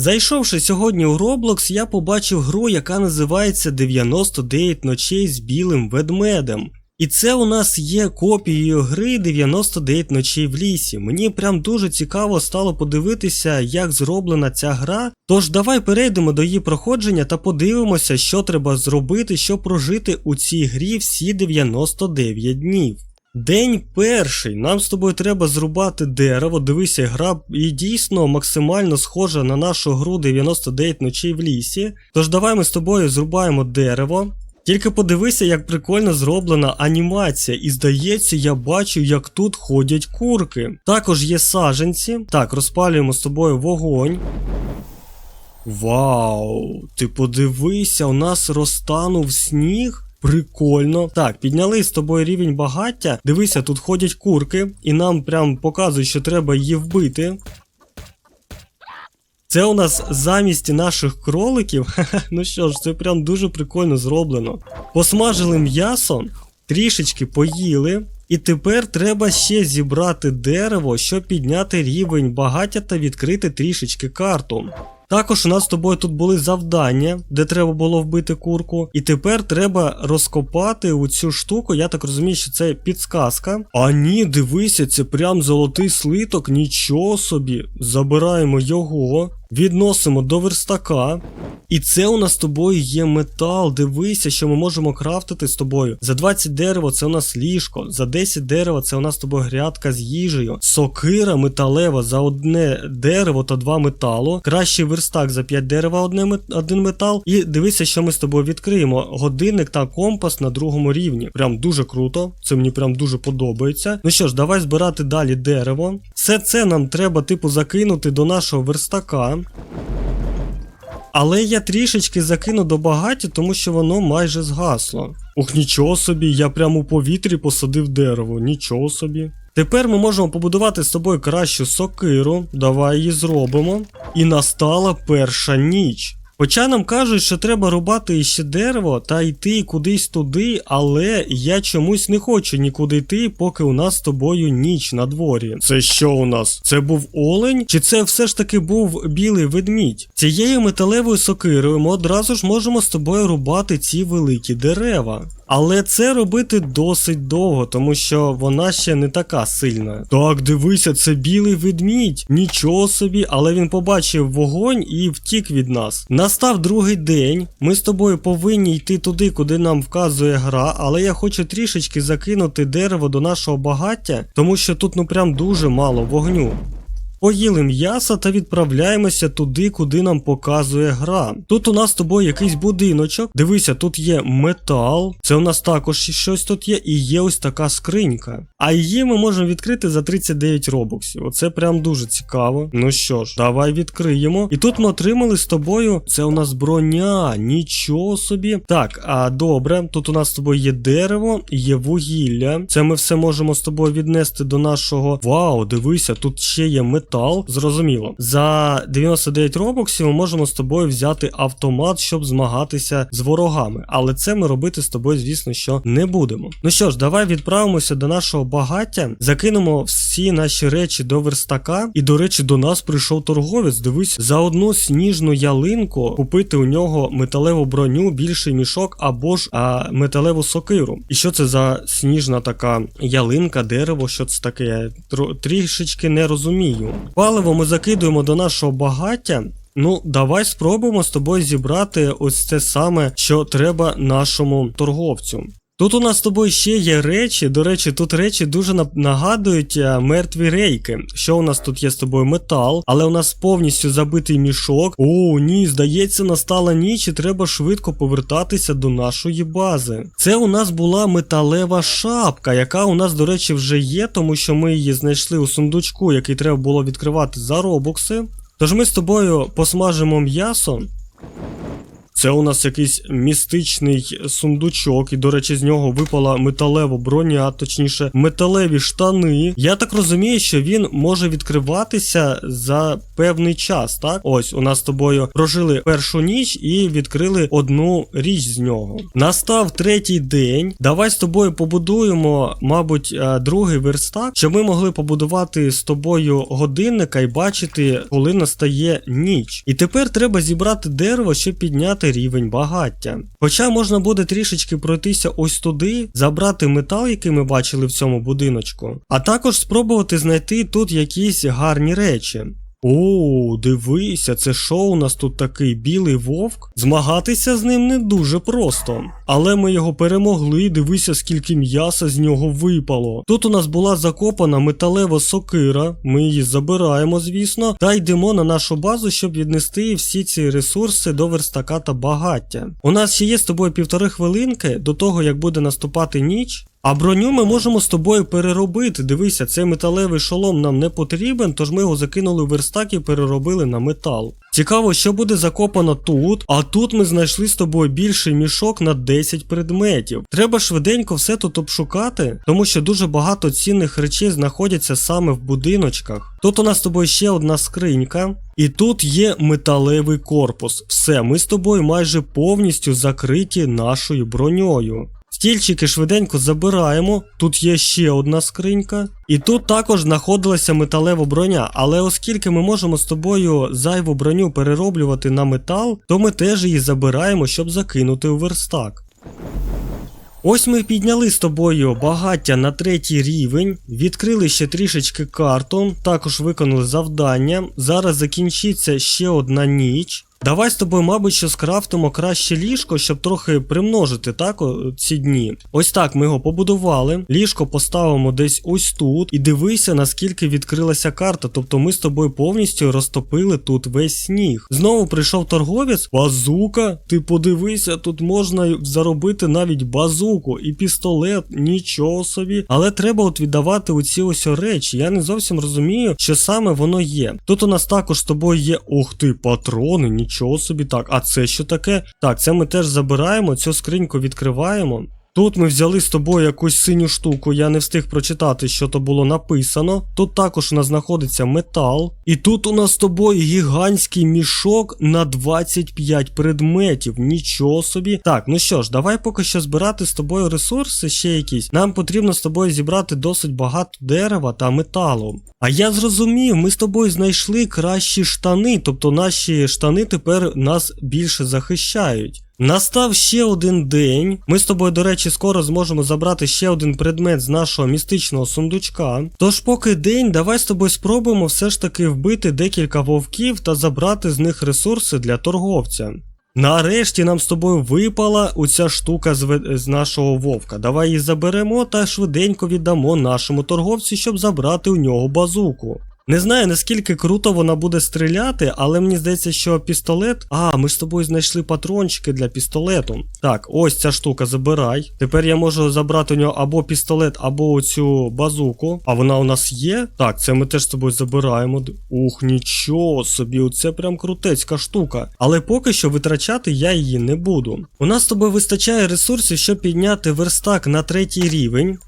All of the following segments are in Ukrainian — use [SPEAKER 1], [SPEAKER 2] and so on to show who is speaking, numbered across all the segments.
[SPEAKER 1] Зайшовши сьогодні у Roblox, я побачив гру, яка називається 99 ночей з білим ведмедем. І це у нас є копією гри 99 ночей в лісі. Мені прям дуже цікаво стало подивитися, як зроблена ця гра. Тож давай перейдемо до її проходження та подивимося, що треба зробити, щоб прожити у цій грі всі 99 днів. День перший. Нам з тобою треба зрубати дерево. Дивися, гра і дійсно максимально схожа на нашу гру 99 ночей в лісі. Тож давай ми з тобою зрубаємо дерево. Тільки подивися, як прикольно зроблена анімація, і здається, я бачу, як тут ходять курки. Також є саженці. Так, розпалюємо з тобою вогонь. Вау! Ти подивися, у нас розтанув сніг. Прикольно. Так, підняли з тобою рівень багаття. Дивися, тут ходять курки, і нам прям показують, що треба її вбити. Це у нас замість наших кроликів. Ну що ж, це прям дуже прикольно зроблено. Посмажили м'ясо, трішечки поїли. І тепер треба ще зібрати дерево, щоб підняти рівень багаття та відкрити трішечки карту. Також у нас з тобою тут були завдання, де треба було вбити курку. І тепер треба розкопати у цю штуку. Я так розумію, що це підсказка. А ні, дивися, це прям золотий слиток, нічого собі. Забираємо його, відносимо до верстака. І це у нас з тобою є метал. Дивися, що ми можемо крафтити з тобою. За 20 дерева це у нас ліжко, за 10 дерева це у нас з тобою грядка з їжею. Сокира металева за одне дерево та два металу. Кращий верстак за 5 дерева, одне один метал. І дивися, що ми з тобою відкриємо. Годинник та компас на другому рівні. Прям дуже круто. Це мені прям дуже подобається. Ну що ж, давай збирати далі дерево. Все це нам треба, типу, закинути до нашого верстака. Але я трішечки закину до багаття, тому що воно майже згасло. Ох, нічого собі, я прямо у повітрі посадив дерево, нічого собі. Тепер ми можемо побудувати з тобою кращу сокиру, давай її зробимо. І настала перша ніч. Хоча нам кажуть, що треба рубати іще дерево та йти кудись туди, але я чомусь не хочу нікуди йти, поки у нас з тобою ніч на дворі. Це що у нас? Це був олень? Чи це все ж таки був білий ведмідь? Цією металевою сокирою ми одразу ж можемо з тобою рубати ці великі дерева. Але це робити досить довго, тому що вона ще не така сильна. Так, дивися, це білий ведмідь. Нічого собі, але він побачив вогонь і втік від нас. Настав другий день. Ми з тобою повинні йти туди, куди нам вказує гра, але я хочу трішечки закинути дерево до нашого багаття, тому що тут ну прям дуже мало вогню. Поїли м'яса та відправляємося туди, куди нам показує гра. Тут у нас з тобою якийсь будиночок. Дивися, тут є метал. Це у нас також щось тут є, і є ось така скринька. А її ми можемо відкрити за 39 робоксів. Оце прям дуже цікаво. Ну що ж, давай відкриємо. І тут ми отримали з тобою. Це у нас броня, нічого собі. Так, а добре, тут у нас з тобою є дерево, є вугілля. Це ми все можемо з тобою віднести до нашого. Вау, дивися, тут ще є метал. Зрозуміло. За 99 робоксів ми можемо з тобою взяти автомат, щоб змагатися з ворогами. Але це ми робити з тобою, звісно, що не будемо. Ну що ж, давай відправимося до нашого багаття, закинемо всі наші речі до верстака. І, до речі, до нас прийшов торговець. Дивись, за одну сніжну ялинку купити у нього металеву броню, більший мішок або ж а, металеву сокиру. І що це за сніжна така ялинка, дерево? Що це таке? Я трішечки не розумію. Паливо ми закидуємо до нашого багаття. Ну, давай спробуємо з тобою зібрати ось це саме, що треба нашому торговцю. Тут у нас з тобою ще є речі. До речі, тут речі дуже нагадують е, мертві рейки. Що у нас тут є з тобою метал, але у нас повністю забитий мішок. О, ні, здається, настала ніч і треба швидко повертатися до нашої бази. Це у нас була металева шапка, яка у нас, до речі, вже є, тому що ми її знайшли у сундучку, який треба було відкривати за робокси. Тож ми з тобою посмажимо м'ясо. Це у нас якийсь містичний сундучок, і, до речі, з нього випала металева броня, точніше, металеві штани. Я так розумію, що він може відкриватися за певний час, так? Ось у нас з тобою прожили першу ніч і відкрили одну річ з нього. Настав третій день. Давай з тобою побудуємо, мабуть, е, другий верстак, щоб ми могли побудувати з тобою годинника і бачити, коли настає ніч. І тепер треба зібрати дерево, щоб підняти рівень багаття. Хоча можна буде трішечки пройтися ось туди, забрати метал, який ми бачили в цьому будиночку, а також спробувати знайти тут якісь гарні речі. О, дивися, це що у нас тут такий білий вовк? Змагатися з ним не дуже просто. Але ми його перемогли, дивися, скільки м'яса з нього випало. Тут у нас була закопана металева сокира, ми її забираємо, звісно, та йдемо на нашу базу, щоб віднести всі ці ресурси до верстака та багаття. У нас ще є з тобою півтори хвилинки до того, як буде наступати ніч. А броню ми можемо з тобою переробити. Дивися, цей металевий шолом нам не потрібен, тож ми його закинули в верстак і переробили на метал. Цікаво, що буде закопано тут, а тут ми знайшли з тобою більший мішок на 10 предметів. Треба швиденько все тут обшукати, тому що дуже багато цінних речей знаходяться саме в будиночках. Тут у нас з тобою ще одна скринька. І тут є металевий корпус. Все, ми з тобою майже повністю закриті нашою броньою. Стільчики швиденько забираємо. Тут є ще одна скринька. І тут також знаходилася металева броня. Але оскільки ми можемо з тобою зайву броню перероблювати на метал, то ми теж її забираємо, щоб закинути у верстак. Ось ми підняли з тобою багаття на третій рівень, відкрили ще трішечки карту, також виконали завдання. Зараз закінчиться ще одна ніч. Давай з тобою, мабуть, що скрафтимо краще ліжко, щоб трохи примножити так ці дні. Ось так ми його побудували. Ліжко поставимо десь ось тут. І дивися, наскільки відкрилася карта. Тобто ми з тобою повністю розтопили тут весь сніг. Знову прийшов торговець. Базука, ти подивися, тут можна заробити навіть базуку і пістолет, нічого собі. Але треба от віддавати оці ось речі. Я не зовсім розумію, що саме воно є. Тут у нас також з тобою є. Ух ти, патрони, нічого собі так. А це що таке? Так, це ми теж забираємо, цю скриньку відкриваємо. Тут ми взяли з тобою якусь синю штуку, я не встиг прочитати, що то було написано. Тут також у нас знаходиться метал. І тут у нас з тобою гігантський мішок на 25 предметів. Нічого собі. Так, ну що ж, давай поки що збирати з тобою ресурси ще якісь. Нам потрібно з тобою зібрати досить багато дерева та металу. А я зрозумів, ми з тобою знайшли кращі штани, тобто наші штани тепер нас більше захищають. Настав ще один день. Ми з тобою, до речі, скоро зможемо забрати ще один предмет з нашого містичного сундучка. Тож, поки день, давай з тобою спробуємо все ж таки вбити декілька вовків та забрати з них ресурси для торговця. Нарешті нам з тобою випала оця штука з, з нашого вовка. Давай її заберемо та швиденько віддамо нашому торговцю, щоб забрати у нього базуку. Не знаю наскільки круто вона буде стріляти, але мені здається, що пістолет. А, ми з тобою знайшли патрончики для пістолету. Так, ось ця штука забирай. Тепер я можу забрати у нього або пістолет, або оцю базуку. А вона у нас є. Так, це ми теж з тобою забираємо. Ух, нічого собі, оце прям крутецька штука. Але поки що витрачати я її не буду. У нас з тобою вистачає ресурсів, щоб підняти верстак на третій рівень.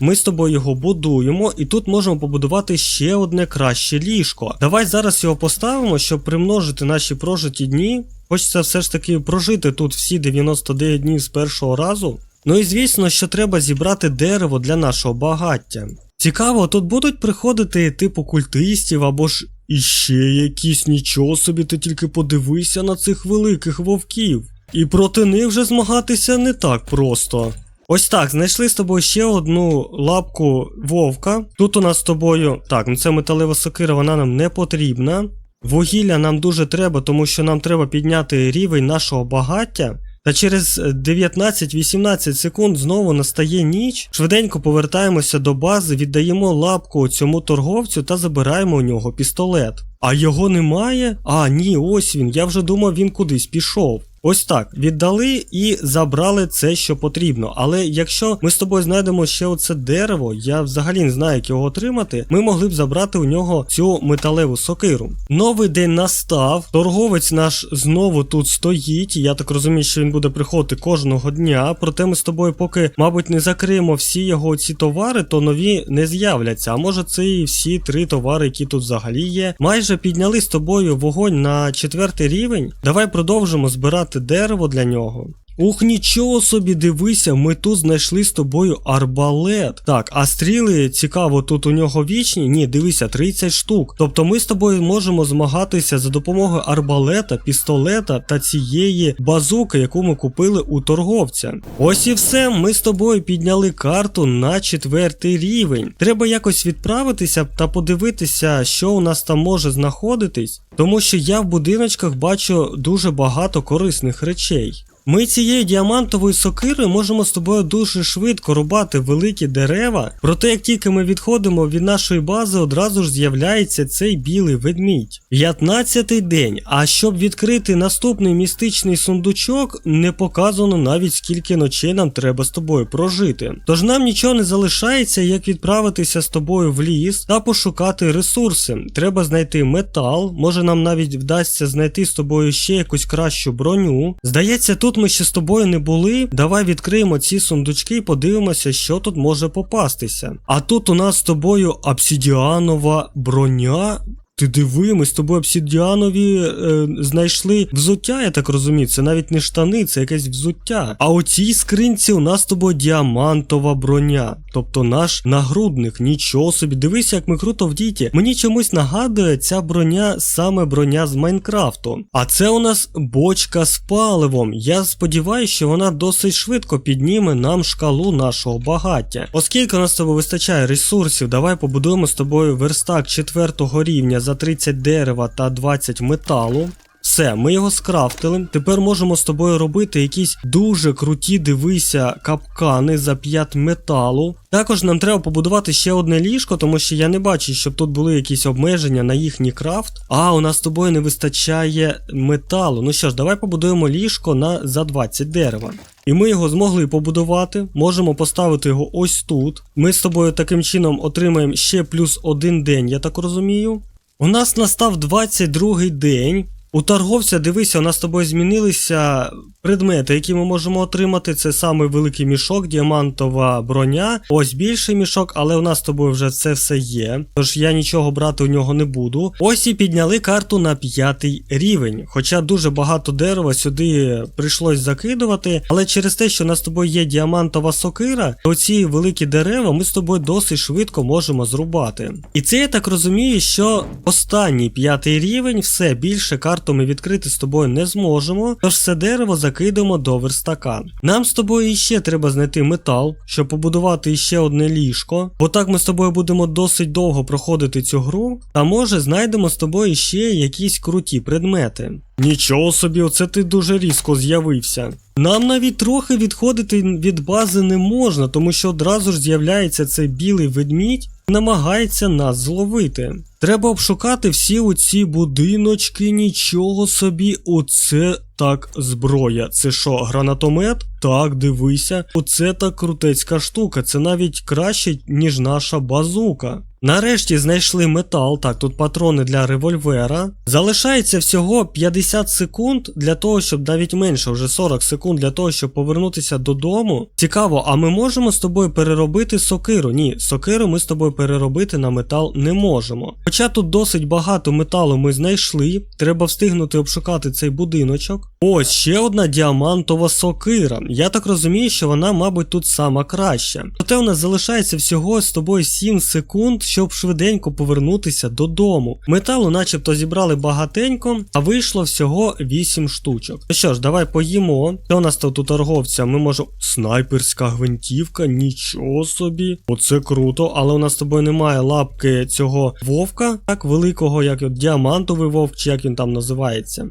[SPEAKER 1] Ми з тобою його будуємо, і тут можемо побудувати ще одне краще ліжко. Давай зараз його поставимо, щоб примножити наші прожиті дні. Хочеться все ж таки прожити тут всі 99 днів з першого разу. Ну і звісно, що треба зібрати дерево для нашого багаття. Цікаво, тут будуть приходити типу культистів або ж іще якісь нічого собі, ти тільки подивися на цих великих вовків. І проти них вже змагатися не так просто. Ось так, знайшли з тобою ще одну лапку вовка. Тут у нас з тобою. Так, ну це металева сокира, вона нам не потрібна. Вугілля нам дуже треба, тому що нам треба підняти рівень нашого багаття. Та через 19-18 секунд знову настає ніч. Швиденько повертаємося до бази, віддаємо лапку цьому торговцю та забираємо у нього пістолет. А його немає? А, ні, ось він. Я вже думав, він кудись пішов. Ось так, віддали і забрали це, що потрібно. Але якщо ми з тобою знайдемо ще оце дерево, я взагалі не знаю, як його отримати, ми могли б забрати у нього цю металеву сокиру. Новий день настав, торговець наш знову тут стоїть. Я так розумію, що він буде приходити кожного дня. Проте ми з тобою, поки, мабуть, не закриємо всі його ці товари, то нові не з'являться. А може це і всі три товари, які тут взагалі є. Майже підняли з тобою вогонь на четвертий рівень. Давай продовжимо збирати дерево для нього. Ух, нічого собі, дивися, ми тут знайшли з тобою арбалет. Так, а стріли, цікаво, тут у нього вічні? Ні, дивися, 30 штук. Тобто ми з тобою можемо змагатися за допомогою арбалета, пістолета та цієї базуки, яку ми купили у торговця. Ось і все, ми з тобою підняли карту на четвертий рівень. Треба якось відправитися та подивитися, що у нас там може знаходитись, тому що я в будиночках бачу дуже багато корисних речей. Ми цією діамантовою сокирою можемо з тобою дуже швидко рубати великі дерева, проте як тільки ми відходимо від нашої бази, одразу ж з'являється цей білий ведмідь. 15-й день. А щоб відкрити наступний містичний сундучок, не показано навіть скільки ночей нам треба з тобою прожити. Тож нам нічого не залишається, як відправитися з тобою в ліс та пошукати ресурси. Треба знайти метал, може нам навіть вдасться знайти з тобою ще якусь кращу броню. Здається, тут ми ще з тобою не були. Давай відкриємо ці сундучки і подивимося, що тут може попастися. А тут у нас з тобою обсідіанова броня. Ти диви, ми з тобою обсідіанові е, знайшли взуття, я так розумію. Це навіть не штани, це якесь взуття. А у цій скринці у нас з тобою діамантова броня, тобто наш нагрудник. Нічого собі. Дивися, як ми круто в діті. Мені чомусь нагадує ця броня саме броня з Майнкрафту. А це у нас бочка з паливом. Я сподіваюся, що вона досить швидко підніме нам шкалу нашого багаття. Оскільки у нас з тобою вистачає ресурсів, давай побудуємо з тобою верстак четвертого рівня за 30 дерева та 20 металу. Все, ми його скрафтили. Тепер можемо з тобою робити якісь дуже круті, дивися, капкани за 5 металу. Також нам треба побудувати ще одне ліжко, тому що я не бачу, щоб тут були якісь обмеження на їхній крафт. А, у нас з тобою не вистачає металу. Ну що ж, давай побудуємо ліжко на за 20 дерева. І ми його змогли побудувати. Можемо поставити його ось тут. Ми з тобою таким чином отримаємо ще плюс один день, я так розумію. У нас настав 22 день. У торговця, дивися, у нас з тобою змінилися предмети, які ми можемо отримати. Це саме великий мішок, діамантова броня. Ось більший мішок, але у нас з тобою вже це все є. Тож я нічого брати у нього не буду. Ось і підняли карту на п'ятий рівень. Хоча дуже багато дерева сюди прийшлось закидувати. Але через те, що у нас з тобою є діамантова сокира, то ці великі дерева ми з тобою досить швидко можемо зрубати. І це я так розумію, що останній п'ятий рівень, все більше карту ми відкрити з тобою не зможемо. Тож все дерево закидемо до верстака. Нам з тобою іще треба знайти метал, щоб побудувати іще одне ліжко. Бо так ми з тобою будемо досить довго проходити цю гру. Та може знайдемо з тобою ще якісь круті предмети. Нічого собі, оце ти дуже різко з'явився. Нам навіть трохи відходити від бази не можна, тому що одразу ж з'являється цей білий ведмідь намагається нас зловити. Треба обшукати всі оці будиночки, нічого собі, оце так зброя. Це що, гранатомет? Так, дивися, оце так крутецька штука, це навіть краще, ніж наша базука. Нарешті знайшли метал, так, тут патрони для револьвера. Залишається всього 50 секунд для того, щоб навіть менше, вже 40 секунд для того, щоб повернутися додому. Цікаво, а ми можемо з тобою переробити сокиру? Ні, сокиру ми з тобою переробити на метал не можемо. Хоча тут досить багато металу ми знайшли, треба встигнути обшукати цей будиночок. Ось ще одна діамантова сокира. Я так розумію, що вона, мабуть, тут сама краща. Проте у нас залишається всього з тобою 7 секунд, щоб швиденько повернутися додому. Металу, начебто, зібрали багатенько, а вийшло всього 8 штучок. Ну що ж, давай поїмо. Що у нас тут у торговця? Ми можемо. Снайперська гвинтівка, нічого собі. Оце круто, але у нас з тобою немає лапки цього вовка, так великого, як от діамантовий вовк, чи як він там називається.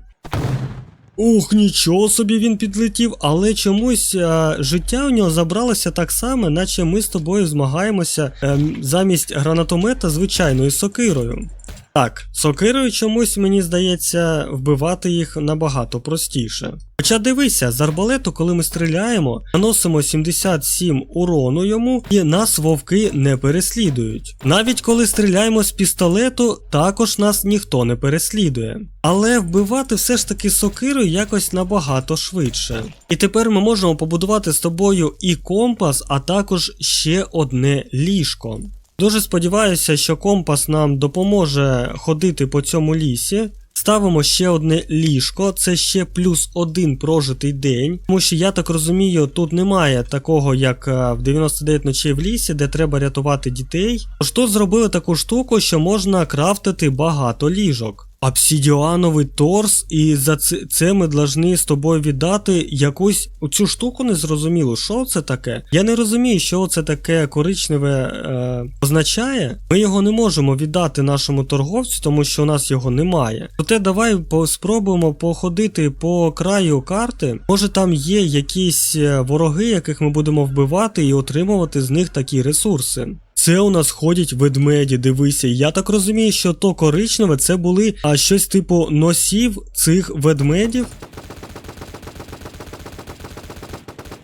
[SPEAKER 1] Ух, нічого собі він підлетів, але чомусь а, життя у нього забралося так само, наче ми з тобою змагаємося е, замість гранатомета звичайною сокирою. Так, сокирою чомусь, мені здається, вбивати їх набагато простіше. Хоча дивися, з арбалету, коли ми стріляємо, наносимо 77 урону йому, і нас вовки не переслідують. Навіть коли стріляємо з пістолету, також нас ніхто не переслідує. Але вбивати все ж таки сокирою якось набагато швидше. І тепер ми можемо побудувати з тобою і компас, а також ще одне ліжко. Дуже сподіваюся, що компас нам допоможе ходити по цьому лісі. Ставимо ще одне ліжко, це ще плюс один прожитий день. Тому що я так розумію, тут немає такого, як е, в 99 ночей в лісі, де треба рятувати дітей. Тож тут зробили таку штуку, що можна крафтити багато ліжок. Обсідіановий торс, і за це, це ми должны з тобою віддати якусь цю штуку незрозумілу. Що це таке? Я не розумію, що це таке коричневе е, означає. Ми його не можемо віддати нашому торговцю, тому що у нас його немає. Проте давай спробуємо походити по краю карти. Може там є якісь е, вороги, яких ми будемо вбивати і отримувати з них такі ресурси. Це у нас ходять ведмеді, дивися. Я так розумію, що то коричневе це були а щось типу носів цих ведмедів.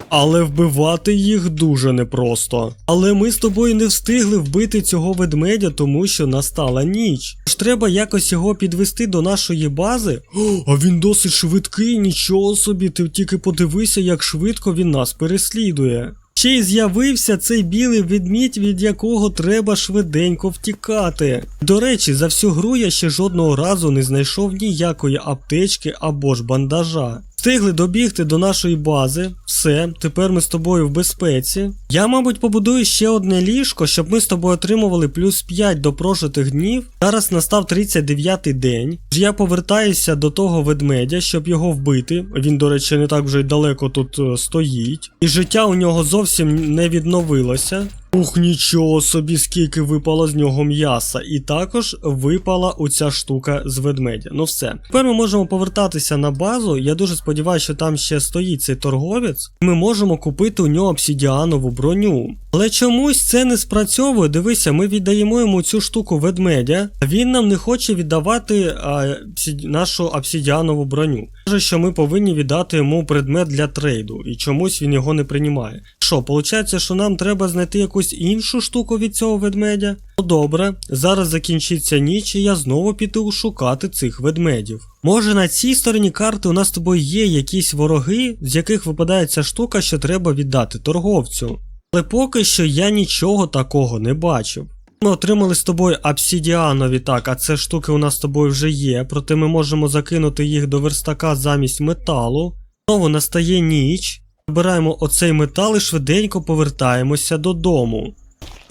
[SPEAKER 1] Але вбивати їх дуже непросто. Але ми з тобою не встигли вбити цього ведмедя, тому що настала ніч. Тож треба якось його підвести до нашої бази. О, а він досить швидкий, нічого собі, ти тільки подивися, як швидко він нас переслідує. Ще й з'явився цей білий відмідь, від якого треба швиденько втікати. До речі, за всю гру я ще жодного разу не знайшов ніякої аптечки або ж бандажа. Встигли добігти до нашої бази, все, тепер ми з тобою в безпеці. Я, мабуть, побудую ще одне ліжко, щоб ми з тобою отримували плюс 5 до прожитих днів. Зараз настав 39-й день. Я повертаюся до того ведмедя, щоб його вбити. Він, до речі, не так вже й далеко тут е, стоїть. І життя у нього зовсім не відновилося. Ух, нічого собі, скільки випало з нього м'яса. І також випала оця штука з ведмедя. Ну все. Тепер ми можемо повертатися на базу. Я дуже сподіваюся, що там ще стоїть цей торговець. Ми можемо купити у нього обсідіанову броню. Але чомусь це не спрацьовує. Дивися, ми віддаємо йому цю штуку ведмедя, він нам не хоче віддавати а, нашу обсідіанову броню. Каже, що ми повинні віддати йому предмет для трейду, і чомусь він його не приймає. Що, виходить, що нам треба знайти якусь іншу штуку від цього ведмедя? Ну добре, зараз закінчиться ніч, і я знову піду шукати цих ведмедів. Може на цій стороні карти у нас з тобою є якісь вороги, з яких випадає ця штука, що треба віддати торговцю. Але поки що я нічого такого не бачив. Ми отримали з тобою обсідіанові, так, а це штуки у нас з тобою вже є, проте ми можемо закинути їх до верстака замість металу. Знову настає ніч. Забираємо оцей метал і швиденько повертаємося додому.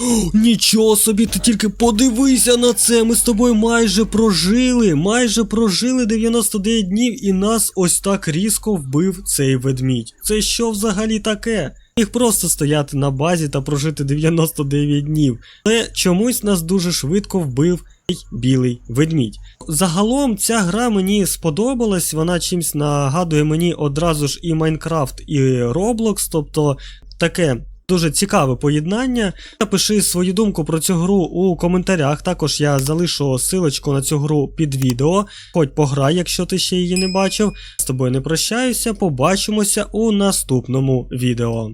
[SPEAKER 1] О, нічого собі, ти тільки подивися на це. Ми з тобою майже прожили, майже прожили 99 днів, і нас ось так різко вбив цей ведмідь. Це що взагалі таке? Міг просто стояти на базі та прожити 99 днів. Але чомусь нас дуже швидко вбив білий ведмідь. Загалом ця гра мені сподобалась, вона чимсь нагадує мені одразу ж і Майнкрафт, і Roblox, тобто таке. Дуже цікаве поєднання. Напиши свою думку про цю гру у коментарях. Також я залишу силочку на цю гру під відео. Хоч пограй, якщо ти ще її не бачив. З тобою не прощаюся, побачимося у наступному відео.